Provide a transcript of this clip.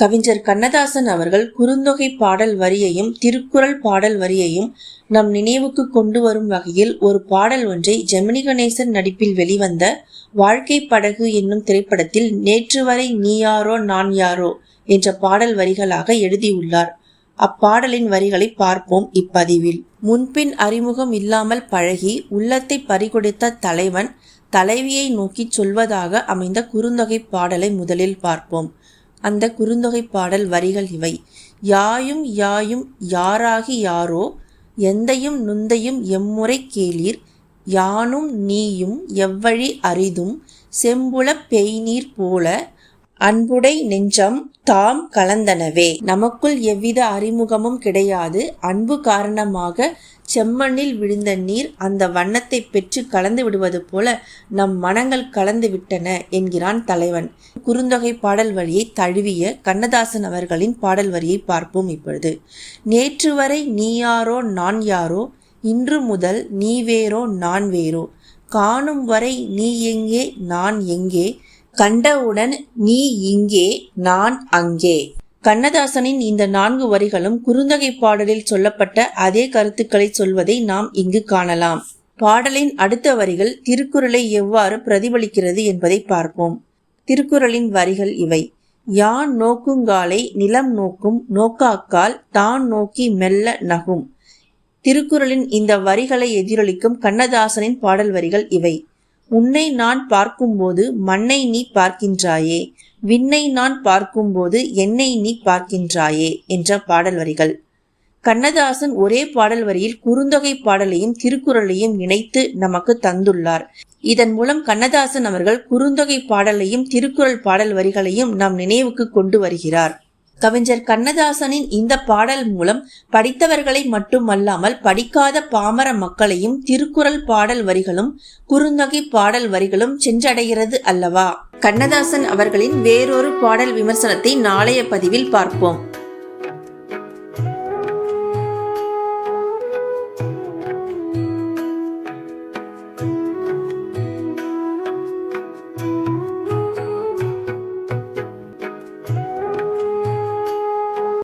கவிஞர் கண்ணதாசன் அவர்கள் குறுந்தொகை பாடல் வரியையும் திருக்குறள் பாடல் வரியையும் நம் நினைவுக்கு கொண்டு வரும் வகையில் ஒரு பாடல் ஒன்றை ஜெமினி கணேசன் நடிப்பில் வெளிவந்த வாழ்க்கை படகு என்னும் திரைப்படத்தில் நேற்று வரை நீ யாரோ நான் யாரோ என்ற பாடல் வரிகளாக எழுதியுள்ளார். அப்பாடலின் வரிகளை பார்ப்போம் இப்பதிவில். முன்பின் அறிமுகம் இல்லாமல் பழகி உள்ளத்தை பறிகொடுத்த தலைவன் தலைவியை நோக்கி சொல்வதாக அமைந்த குறுந்தொகை பாடலை முதலில் பார்ப்போம். அந்த குறுந்தொகை பாடல் வரிகள் இவை. யாயும் யாயும் யாராகி யாரோ எந்தையும் நுந்தையும் எம்முறை கேளீர் யானும் நீயும் எவ்வழி அரிதும் செம்புலப் பெய்நீர் போல அன்புடை நெஞ்சம் தாம் கலந்தனவே. நமக்குள் எவ்வித அறிமுகமும் கிடையாது. அன்பு காரணமாக செம்மண்ணில் விழுந்த நீர் அந்த வண்ணத்தை பெற்று கலந்து விடுவது போல நம் மனங்கள் கலந்து விட்டன என்கிறான் தலைவன். குறுந்தொகை பாடல் வரியை தழுவிய கண்ணதாசன் அவர்களின் பாடல் வரியை பார்ப்போம் இப்பொழுது. நேற்று வரை நீ யாரோ நான் யாரோ இன்று முதல் நீ வேறோ நான் வேறோ. காணும் வரை நீ எங்கே நான் எங்கே கண்டவுடன் நீ இங்கே நான் அங்கே. கண்ணதாசனின் இந்த நான்கு வரிகளும் குறுந்தகை பாடலில் சொல்லப்பட்ட அதே கருத்துக்களை சொல்வதை நாம் இங்கு காணலாம். பாடலின் அடுத்த வரிகள் திருக்குறளை எவ்வாறு பிரதிபலிக்கிறது என்பதை பார்ப்போம். திருக்குறளின் வரிகள் இவை. யான் நோக்குங்காலை நிலம் நோக்கும் நோக்காக்கால் தான் நோக்கி மெல்ல நகும். திருக்குறளின் இந்த வரிகளை எதிரொலிக்கும் கண்ணதாசனின் பாடல் வரிகள் இவை. உன்னை நான் பார்க்கும்போது மண்ணை நீ பார்க்கின்றாயே விண்ணை நான் பார்க்கும்போது என்னை நீ பார்க்கின்றாயே என்ற பாடல் வரிகள் கண்ணதாசன் ஒரே பாடல் வரியில் குறுந்தொகை பாடலையும் திருக்குறளையும் இணைத்து நமக்கு தந்துள்ளார். இதன் மூலம் கண்ணதாசன் அவர்கள் குறுந்தொகை பாடலையும் திருக்குறள் பாடல் வரிகளையும் நம் நினைவுக்கு கொண்டு வருகிறார். கவிஞர் கண்ணதாசனின் இந்த பாடல் மூலம் படித்தவர்களை மட்டுமல்லாமல் படிக்காத பாமர மக்களையும் திருக்குறள் பாடல் வரிகளும் குறுந்தொகை பாடல் வரிகளும் சென்றடைகிறது அல்லவா? கண்ணதாசன் அவர்களின் வேறொரு பாடல் விமர்சனத்தை நாளைய பதிவில் பார்ப்போம்.